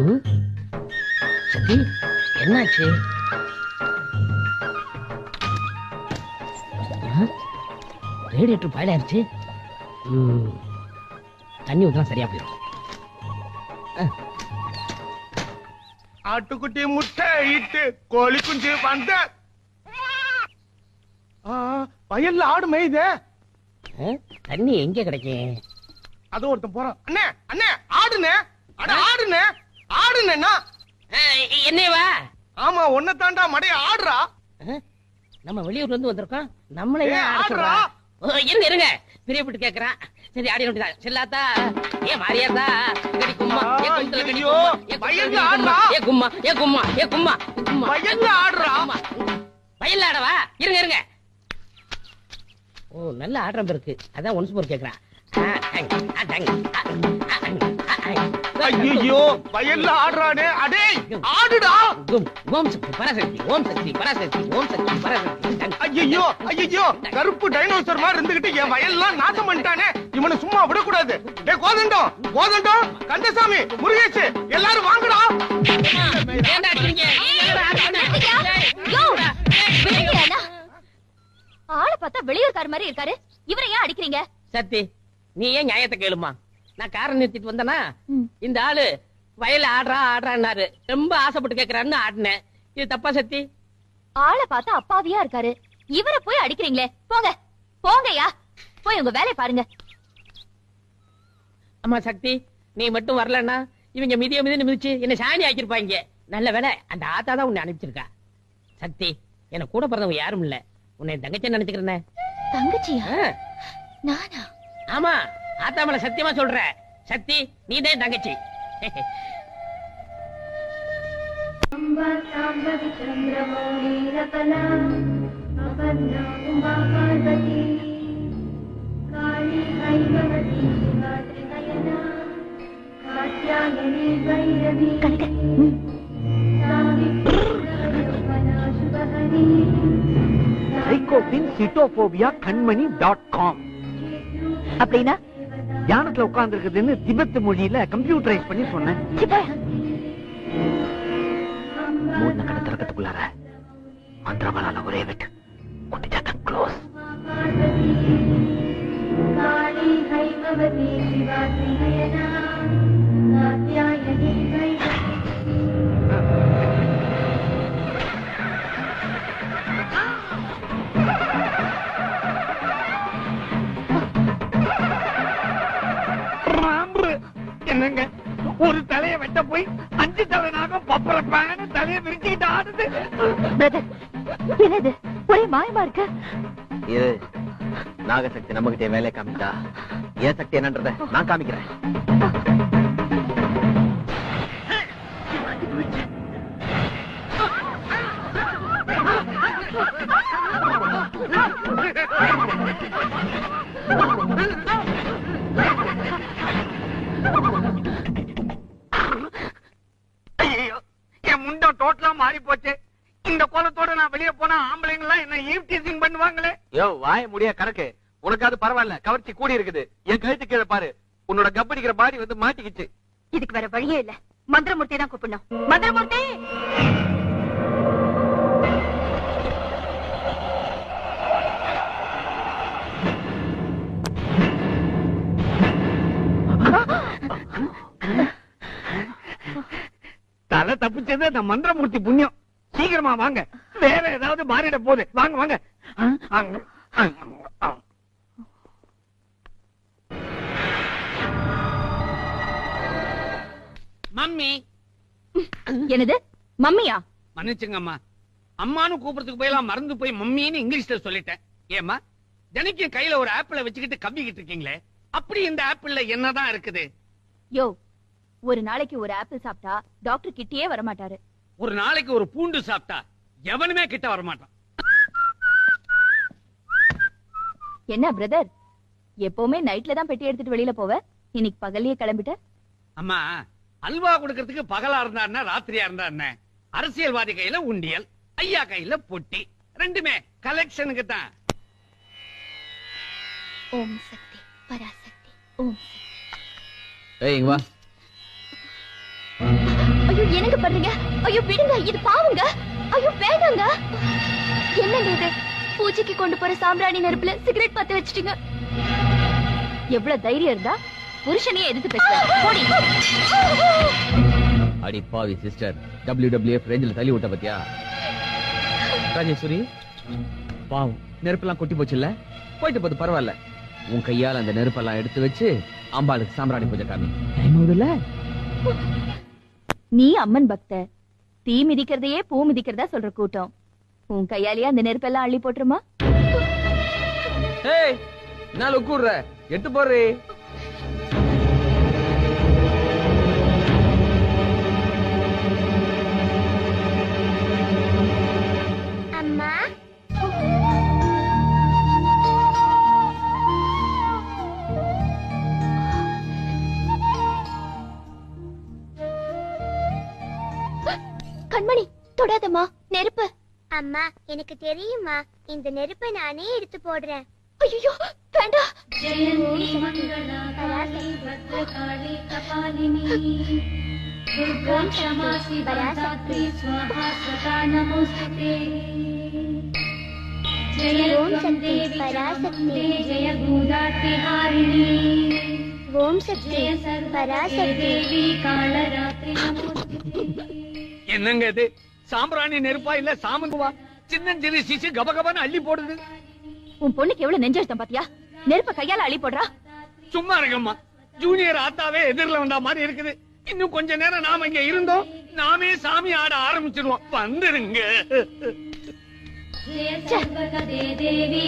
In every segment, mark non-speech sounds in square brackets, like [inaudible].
ம்? சக்தி என்னாச்சு? ரேடியேட்டர் பாயிலாயிருச்சு தண்ணி ஊற்றினா சரியா போயிடும் ஆட்டுக்குட்டி முட்டை இட்டு கோழி குஞ்சு வந்த. வயல்ல ஆடு மேயுதே? தண்ணி எங்க கிடைக்கும்? அது ஒருத்தன் போறான். அண்ணே அண்ணே ஆடுனே அட ஆடுனே ஆடுனேண்ணா என்னவா ஆமா ஒன்ன தாண்டா மடைய ஆடுறா. நம்ம வெளியூர்ல இருந்து வந்திருக்கோம். நம்மள ஆடுறா. இருங்க இருங்க. பிரியப்பட்டு கேக்குறான். சரி ஆடி வேண்டியதா? செல்லாத்தா? ஏ மாரியாத்தா? கடி கும்மா. ஏ கடி கும்மா. ஏ ஆடுறா. கும்மா, ஏ கும்மா ஏ கும்மா ஏ கும்மா கும்மா. வயல்ல ஆடுறா. வயல்ல ஆடவா? இருங்க இருங்க. ஓ நல்ல ஆடுறம் இருக்கு. அதான் ஒன்ஸ் போர் கேக்குறான். ஐயோ வயல்ல ஆடுறானே. அடே ஆடுடா. ஓம் சக்தி பராசக்தி ஓம் சக்தி பராசக்தி ஓம் சக்தி பராசக்தி. ஐயோ ஐயோ கருப்பு டைனோசர் மாதிரி இருந்துகிட்டு என் வயல்லாம் நாசம் பண்ணிட்டானே. இவனை சும்மா விடக்கூடாது. டே கோதண்டம் கோதண்டம் கந்தசாமி முருகேஷ் எல்லாரும் வாங்கடா. ஆளை பார்த்தா வெளியூர்கார மாதிரி இருக்காரு. இவரை ஏன் அடிக்கிறீங்க? சத்தி நீ ஏன் நியாயத்தை கேளுமா? நான் காரை நிறுத்திட்டு வந்தனா. இந்த ஆளு வயல்ல ஆடுறா ஆடுறான்னாரு. ரொம்ப ஆசைப்பட்டு கேக்குறான்னு ஆடினேன். இது தப்பா சத்தி? ஆளை பார்த்தா அப்பாவியா இருக்காரு. இவரை போய் அடிக்கிறீங்களே. போங்க. போங்கய்யா. போய் உங்க வேலையை பாருங்க. அம்மா சக்தி நீ மட்டும் வரலன்னா இவங்க மிதிய மிதின்னு மிதிச்சு என்ன சாணி ஆக்கிருப்பாங்க நல்ல வேலை அந்த ஆத்தா தான் உன்னை அனுப்பிச்சிருக்கா. சக்தி எனக்கு கூட பிறந்தவங்க யாரும் இல்ல. உன்னை தங்கச்சி நினைச்சுக்கிறேனே. தங்கச்சியா? நானா? ஆமா. ஆத்தாமல சத்தியமா சொல்ற. சக்தி நீதே தங்கச்சி. சைகோபின் சிட்டோபோபியா கண்மணி டாட் காம் அப்படின்னா தியானத்துல உட்கார்ந்து இருக்குதுன்னு திபெத் மொழியில கம்ப்யூட்டரைஸ் பண்ணி சொன்னேன். மூணு கடை திறக்கத்துக்குள்ளார மந்திரபாலால ஒரே வெட்டு. குட்டி ஜாத்தா க்ளோஸ் காளி ஹைமவதி சிவாசி நயனா மாயமா இருக்கு? இது நாகசக்தி நம்ம கிட்டே வேலை காமிச்சா? ஏன் சக்தி என்னன்றத நான் காமிக்கிறேன். ஐயோ என் முண்டம் டோட்டலா மாறி போச்சு இந்த கோலத்தோட நான் வெளியே போனா ஆம்பளைங்க எல்லாம் என்ன ஈவ் டீசிங் பண்ணுவாங்களே? யோ வாய முடிய கணக்கு உனக்கு அது பரவாயில்ல கவர்ச்சி கூடி இருக்குது. என் கழுத்து கீழே பாரு. உன்னோட கப்படிக்கிற பாடி வந்து மாட்டிக்கிச்சு. இதுக்கு வேற வழியே இல்ல. மந்திரமூர்த்தி தான் கூப்பிடணும். மந்திரமூர்த்தி! தலை தப்பிச்சது அந்த மந்திரமூர்த்தி புண்ணியம். சீக்கிரமா வாங்க. வேற ஏதாவது மாறிட போகுது வாங்க வாங்க. மம்மி. என்னது? மம்மியா? மன்னிச்சுங்கம்மா. அம்மான்னு கூப்பிடுறதுக்கு போயெல்லாம் மறந்து போய் மம்மின்னு இங்கிலீஷ்ல சொல்லிட்டேன். ஏம்மா தினைக்கும் கையில ஒரு ஆப்பிள வச்சுக்கிட்டு கவ்விக்கிட்டு இருக்கீங்களே? அப்படி இந்த ஆப்பிள்ல என்னதான் இருக்குது? யோ ஒரு நாளைக்கு ஒரு ஆப்பிள் சாப்பிட்டா டாக்டர் கிட்டயே வர மாட்டாரு ஒரு நாளைக்கு ஒரு பூண்டு சாப்பிட்டா எவனுமே கிட்ட வரமாட்டான். என்ன பிரதர் எப்பவுமே நைட்ல தான் பெட்டி எடுத்துட்டு வெளியில போவ? இன்னைக்கு பகல்லயே கிளம்பிட்ட? அம்மா அல்வா கொடுக்கறதுக்கு பகலா இருந்தா என்ன ராத்திரியா இருந்தா என்ன? அரசியல்வாதி கையில உண்டியல் ஐயா கையில பொட்டி. ரெண்டுமே கலெக்ஷனுக்கு தான். ஓம் சக்தி பராசக்தி ஓம் ஏய் இங்க வா. என்னங்க பண்றீங்க? ஐயோ விடுங்க இது பாவங்க. ஐயோ வேண்டாங்க என்னங்க இது? பூஜைக்கு கொண்டு போற சாம்பிராணி நெருப்புல சிகரெட் பத்த வச்சிட்டீங்க. எவ்வளவு தைரியம் இருந்தா புருஷனையே எதிர்த்து போடி. அடி பாவி சிஸ்டர் டபிள்யூ டபிள்யூஎஃப் ரேஞ்சில் தள்ளி விட்ட பத்தியா? ராஜேஸ்வரி பாவம் நெருப்பெல்லாம் கொட்டி போச்சுல்ல? போயிட்டு போது பரவாயில்ல. உன் கையால அந்த நெருப்பெல்லாம் எடுத்து வச்சு அம்பாளுக்கு சாம்பிராணி பூஜை காமி. டைம் ஆகுதுல்ல? நீ அம்மன் பக்த. தீ மிதிக்கிறதையே பூ மிதிக்கிறதா சொல்ற கூட்டம். உன் கையாலேயே அந்த நெருப்பெல்லாம் அள்ளி போட்டுருமா? ஏய் நான் உட்கூடுற எட்டு போடுறே. கண்மணி தொடாதம்மா நெருப்பு. அம்மா எனக்கு தெரியுமா இந்த நெருப்பை நானே எடுத்து போடுறேன். ஐயோ வேண்டாம் ஓம் சக்தி பராசக்தி. தேவி காளராத்திரி நமோஸ்துதே. என்னங்க இது? சாம்பிராணி நெருப்பா இல்ல சாமந்துவா சின்னஞ்சிறு சிசு கபகபான்னு அள்ளி போடுது. உன் பொண்ணுக்கு எவ்வளவு நெஞ்சம் பாத்தியா? நெருப்ப கையால அள்ளி போடுறா? சும்மா இருக்கம்மா ஜூனியர் ஆத்தாவே எதிரில வந்தா மாதிரி இருக்குது. இன்னும் கொஞ்ச நேரம் நாம இங்க இருந்தோம். நாமே சாமி ஆட ஆரம்பிச்சிருவோம். வந்துருங்க. தேவி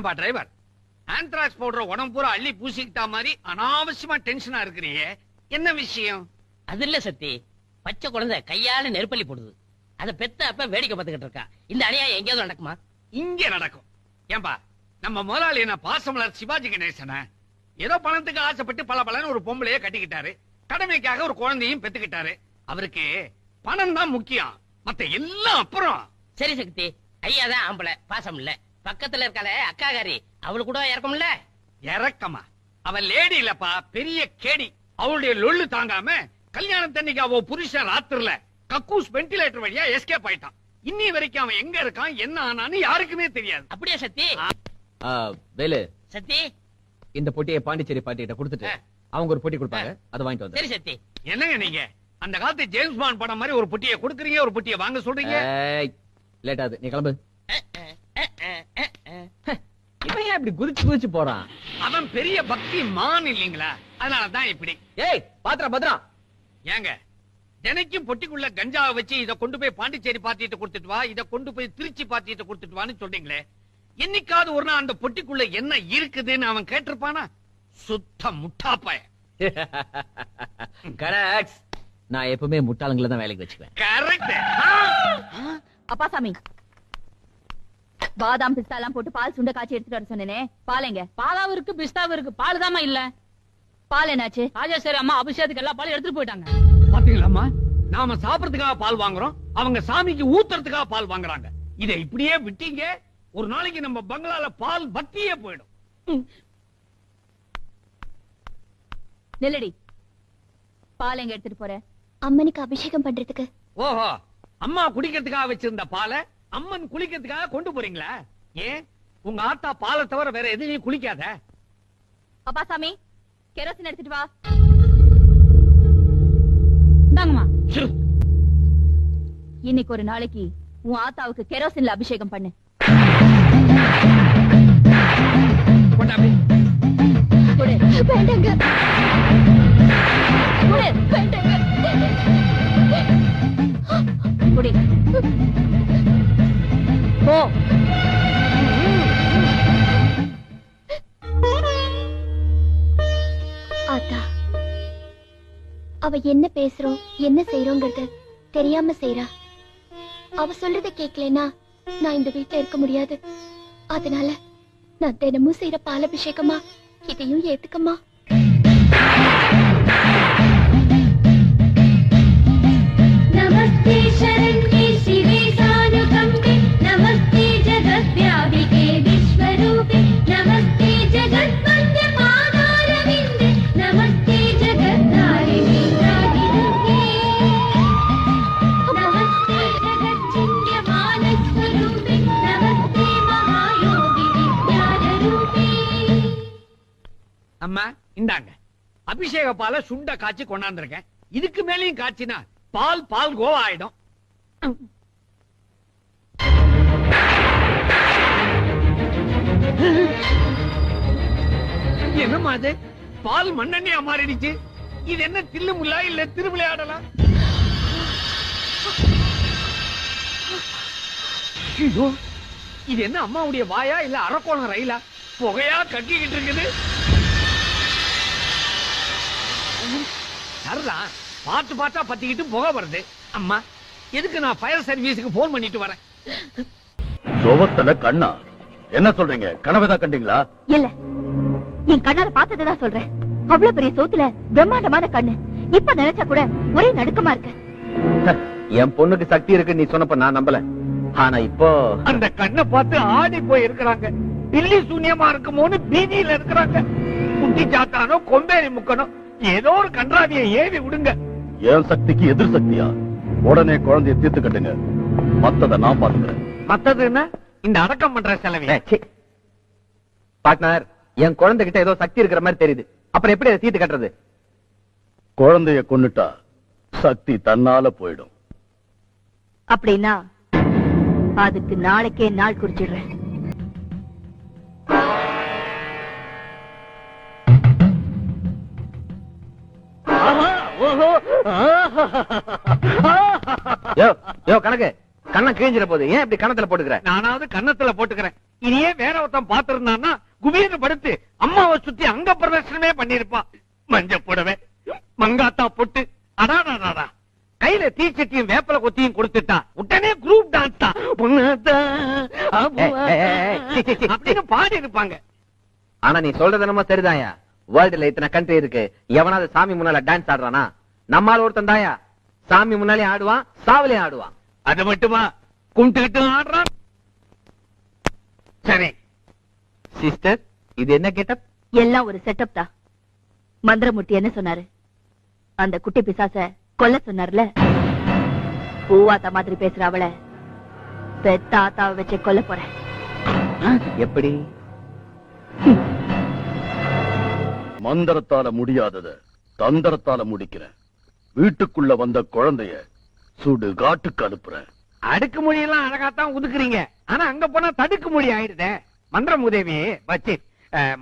ஏன்பா டிரைவர் ஆந்த்ராக்ஸ் போடுற உடம்பு பூரா அள்ளி பூசிக்கிட்டா மாதிரி அனாவசியமா டென்ஷனா இருக்கிறியே என்ன விஷயம்? அது இல்ல சத்தி. பச்சை குழந்தை கையால நெருப்பள்ளி போடுது. அத பெத்த அப்ப வேடிக்கை பார்த்துக்கிட்டு இருக்கா. இந்த அநியாயம் எங்கேயாவது நடக்குமா? இங்க நடக்கும். ஏன்பா நம்ம முதலாளி என்ன பாசமலர் சிவாஜி கணேசன? ஏதோ பணத்துக்கு ஆசைப்பட்டு பல பலன்னு ஒரு பொம்பளைய கட்டிக்கிட்டாரு. கடமைக்காக ஒரு குழந்தையும் பெத்துக்கிட்டாரு. அவருக்கு பணம் தான் முக்கியம். மத்த எல்லாம் அப்புறம். சரி சக்தி ஐயா தான் ஆம்பளை பாசம் இல்ல. பக்கத்துல இருக்காளே அக்காகாரி. அவளு கூட இறக்கும்ல? இறக்கமா? அவ லேடி இல்லப்பா பெரிய கேடி. அவளுடைய லொள்ளு தாங்காம கல்யாணத்தன்னைக்கு அவ புருஷன் ராத்திரில கக்கூஸ் வென்டிலேட்டர் வழியா எஸ்கேப் ஆயிட்டான். இன்னி வரைக்கும் அவன் எங்க இருக்கான் என்ன ஆனான்னு யாருக்குமே தெரியாது. அப்படியே சத்தி? வேலு. சத்தி? இந்த பொட்டியை பாண்டிச்சேரி பாட்டிகிட்ட கொடுத்துட்டு. அவங்க ஒரு பொட்டி கொடுப்பாங்க அதை வாங்கிட்டு வந்து சரி சத்தி. என்னங்க நீங்க? அந்த காலத்து ஜேம்ஸ் பாண்ட் படம் மாதிரி ஒரு புட்டியை கொடுக்குறீங்க ஒரு புட்டியை வாங்க சொல்றீங்க? லேட் ஆகுது. நீ கிளம்பு. ஏன் இப்படி குதிச்சு குதிச்சு போறான்? அவன் பெரிய பக்தி மான் இல்லீங்களா? அதனாலதான் இப்படி. ஏய் பாத்திரம் பத்திரம். ஏங்க தினைக்கும் பொட்டிக்குள்ள கஞ்சாவை வச்சு இத கொண்டு போய் பாண்டிச்சேரி பாத்திட்டு கொடுத்துட்டு வா இத கொண்டு போய் திருச்சி பாத்திட்டு கொடுத்துட்டு வான்னு சொல்றீங்களே. என்னைக்காவது ஒரு நாள் அந்த பொட்டிக்குள்ள என்ன இருக்குதுன்னு அவன் கேட்டிருப்பானா? சுத்த முட்டாப்பாய. கரெக்ட் [laughs] நான் எப்பவுமே முட்டாளங்களை தான் வேலைக்கு வச்சுக்குவேன். கரெக்ட் அப்பா சாமி பாதாம் பிஸ்தா எல்லாம் போட்டு பால் சுண்ட காய்ச்சி எடுத்துட்டு வர சொன்னேனே. பாலைங்க பாலாவும் இருக்கு பிஸ்தாவும் இருக்கு. பால் தாமா இல்ல. பால் என்னாச்சு? ராஜேஸ்வரி அம்மா அபிஷேகத்துக்கு எல்லா பாலும் எடுத்துட்டு போயிட்டாங்க. பாத்தீங்களாம்மா நாம சாப்பிடறதுக்காக பால் வாங்குறோம். அவங்க சாமிக்கு ஊத்துறதுக்காக பால் வாங்குறாங்க. இதை இப்படியே விட்டீங்க ஒரு நாளைக்கு நம்ம பங்களால பால் பத்தியே போயிடும். நெல்லடி. பால் எங்க எடுத்துட்டு போற? அம்மனுக்கு அபிஷேகம் பண்றதுக்கு. ஓஹோ அம்மா குடிக்கிறதுக்காக வச்சிருந்த பாலை அம்மன் குளிக்கிறதுக்காக கொண்டு போறீங்களா? ஏன்? உங்க ஆத்தா பாலை தவிர வேற எதுலயும் குளிக்காத. அப்பா சாமி கெரோசின் எடுத்துட்டு வா. இந்தாங்கம்மா. இன்னைக்கு ஒரு நாளைக்கு உன் ஆத்தாவுக்கு கெரோசின்ல அபிஷேகம் பண்ணு. கொடு. போ. ஆத்தா அவ என்ன பேசுறோம் என்ன செய்யறோங்கிறது தெரியாம செய்றா. அவ சொல்றத கேட்கலனா நான் இந்த வீட்டுல இருக்க முடியாது. அதனால நான் தினமும் செய்யற பாலபிஷேகமா இதையும் ஏத்துக்கமா அபிஷேக பால சுண்ட காய்ச்சி கொண்டாந்துருக்கேன். இதுக்கு மேலயும் காய்ச்சினா பால் பால் கோவா ஆயிடும். என்னம்மா அது? பால் மண்ணெண்ணையா மாறிடுச்சு. இது என்ன தில்லு முல்லா இல்ல திருவிளையாடலா? இது என்ன அம்மாவுடைய வாயா இல்ல அரக்கோணம் ரயிலா? புகையா கட்டிக்கிட்டு இருக்குது. சரிதான் பார்த்து பார்த்தா பத்திக்கிட்டு புகை வருது. அம்மா எதுக்கு நான் ஃபயர் சர்வீஸுக்கு போன் பண்ணிட்டு வரேன்? சுவத்துல கண்ணா. என்ன சொல்றீங்க? கனவுதான் கண்டீங்களா? இல்ல. என் கண்ணால பார்த்ததுதான் சொல்றேன். அவ்வளவு பெரிய சோத்துல பிரம்மாண்டமான கண்ணு. இப்ப நினைச்சா கூட ஒரே நடுக்கமா இருக்கு. [laughs] என் பொண்ணுக்கு சக்தி இருக்கு நீ சொன்னப்ப நான் நம்பல. ஆனா இப்போ அந்த கண்ணை பார்த்து ஆடி போய் இருக்கிறாங்க பில்லி சூன்யமா இருக்குமோன்னு பீதியில இருக்கிறாங்க. குட்டி சாத்தானோ கொம்பேரி முக்கனோ. ஏதோ ஒரு கன்றாவியை ஏவி விடுங்க. என் சக்திக்கு எதிர் சக்தியா? உடனே குழந்தைய தீர்த்து கட்டுங்க. மத்தத நான் பாத்துக்கிறேன் மத்தது என்ன? இந்த அடக்கம் பண்ற செலவி. பார்ட்னர் என் குழந்தை கிட்ட ஏதோ சக்தி இருக்கிற மாதிரி தெரியுது. அப்புறம் எப்படி அதை தீர்த்து கட்டுறது? குழந்தைய கொன்னுட்டா சக்தி தன்னால போயிடும். அப்படின்னா அதுக்கு நாளைக்கே நாள் குறிச்சிடுறேன். யோ யோ கணக்கு. கண்ணம் கிழிஞ்சிட போகுது. ஏன் இப்படி கணத்துல போட்டுக்கிற? நானாவது கன்னத்துல போட்டுக்கிறேன். இனியே வேற ஒருத்தன் பாத்துருந்தான்னா குபீர்னு படுத்து அம்மாவை சுத்தி அங்க பிரதர்சனமே பண்ணிருப்பான் மஞ்ச புடவை மங்காத்தா பொட்டு. கையில தீச்சட்டியும் வேப்பல கொத்தியும் கொடுத்துட்டா உடனே குரூப் டான்ஸ் தான். அப்படின்னு பாடி இருப்பாங்க. ஆனா நீ சொல்றது என்னமோ சரிதாயா வேர்ல்டுல இத்தனை கண்ட்ரி இருக்கு. எவனாவது சாமி முன்னால டான்ஸ் ஆடுறானா? நம்மால ஒருத்தன் தாயா? சாமி முன்னாலே ஆடுவான் சாவலே ஆடுவான். அது மட்டுமா? கும்பிட்டுக்கிட்டு ஆடுறான். சரி. சிஸ்டர் இது என்ன கெட்டப்? எல்லாம் ஒரு செட்டப் தான். மந்திரமூர்த்தி என்ன சொன்னாரு? அந்த குட்டி பிசாச கொல்ல சொன்னார்ல? பூவாத்தா மாதிரி பேசுற அவளை. பெத்த ஆத்தாவை வச்சு கொல்ல போறேன். எப்படி? மந்திரத்தால முடியாதத தந்திரத்தால முடிக்கிறேன். வீட்டுக்குள்ள வந்த குழந்தைய சுடு காட்டுக்கு அனுப்புறேன். அடுக்கு மொழியெல்லாம் அழகாத்தான் ஒதுக்குறீங்க. ஆனா அங்க போனா தடுக்கு மொழி ஆயிடுதே. மந்திரம் உதவி வச்சு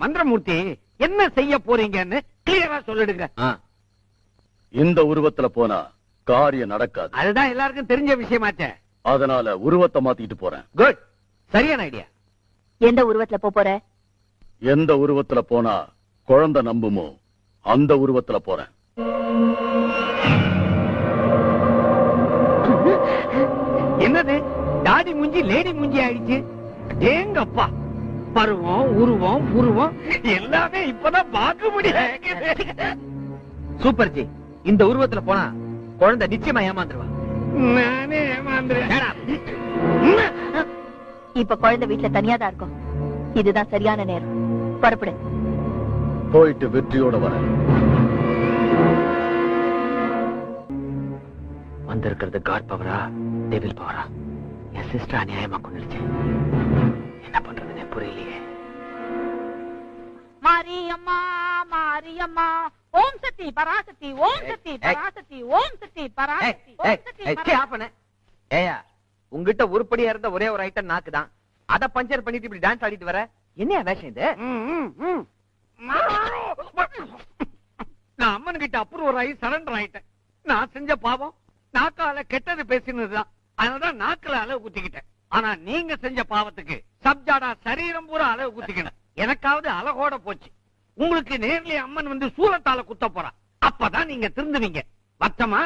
மந்திரமூர்த்தி என்ன செய்ய போறீங்கன்னு கிளியரா சொல்லிடுங்க. இந்த உருவத்துல போனா காரியம் நடக்காது. அதுதான் எல்லாருக்கும் தெரிஞ்ச விஷயமாச்சே. அதனால உருவத்தை மாத்திட்டு போறேன். குட் சரியான ஐடியா எந்த உருவத்துல போப் போற? எந்த உருவத்துல போனா குழந்தை நம்புமோ அந்த உருவத்துல போறேன். டாடி மூஞ்சி லேடி மூஞ்சி ஆயிடுச்சு. ஏங்கப்பா. பருவம் உருவம் உருவம் எல்லாமே இப்பதான் பார்க்க முடியாது. சூப்பர் ஜி இந்த உருவத்துல போனா குழந்தை நிச்சயமா ஏமாந்துருவா. நானே ஏமாந்துறேன் இப்ப குழந்தை வீட்டுல தனியா தான் இருக்கும். இதுதான் சரியான நேரம். புறப்படு. போயிட்டு வெற்றியோட வரேன் வந்திருக்கிறது காட் பவரா டெவில் பவரா என் சிஸ்டர் அநியாயமா கொண்டுருச்சு என்ன பண்றதுன்னு புரியலையே. மாரியம்மா மாரியம்மா. ஓம் சக்தி பராசக்தி ஓம் சக்தி பராசக்தி ஓம் சக்தி பராசக்தி ஓம் சக்தி. ஏயா உங்ககிட்ட உருப்படியா இருந்த ஒரே ஒரு ஐட்டம் நாக்கு தான் அத பஞ்சர் பண்ணிட்டு இப்படி டான்ஸ் ஆடிட்டு வர. என்ன வேஷம் இது? நான் அம்மன் கிட்ட அப்ரூவர் ஆகி சரண்டர் ஆயிட்டேன். நான் செஞ்ச பாவம் நாக்கால கெட்டது பேசினதுதான். அதனாலதான் நாக்குல அளவு குத்திக்கிட்டேன். ஆனா நீங்க செஞ்ச பாவத்துக்கு சப்ஜாடா சரீரம் பூரா அளவு குத்திக்கணும். எனக்காவது அழகோட போச்சு. உங்களுக்கு நேர்லயே அம்மன் வந்து சூலத்தால குத்த போறா. அப்பதான் நீங்க திருந்துவீங்க. மத்தமா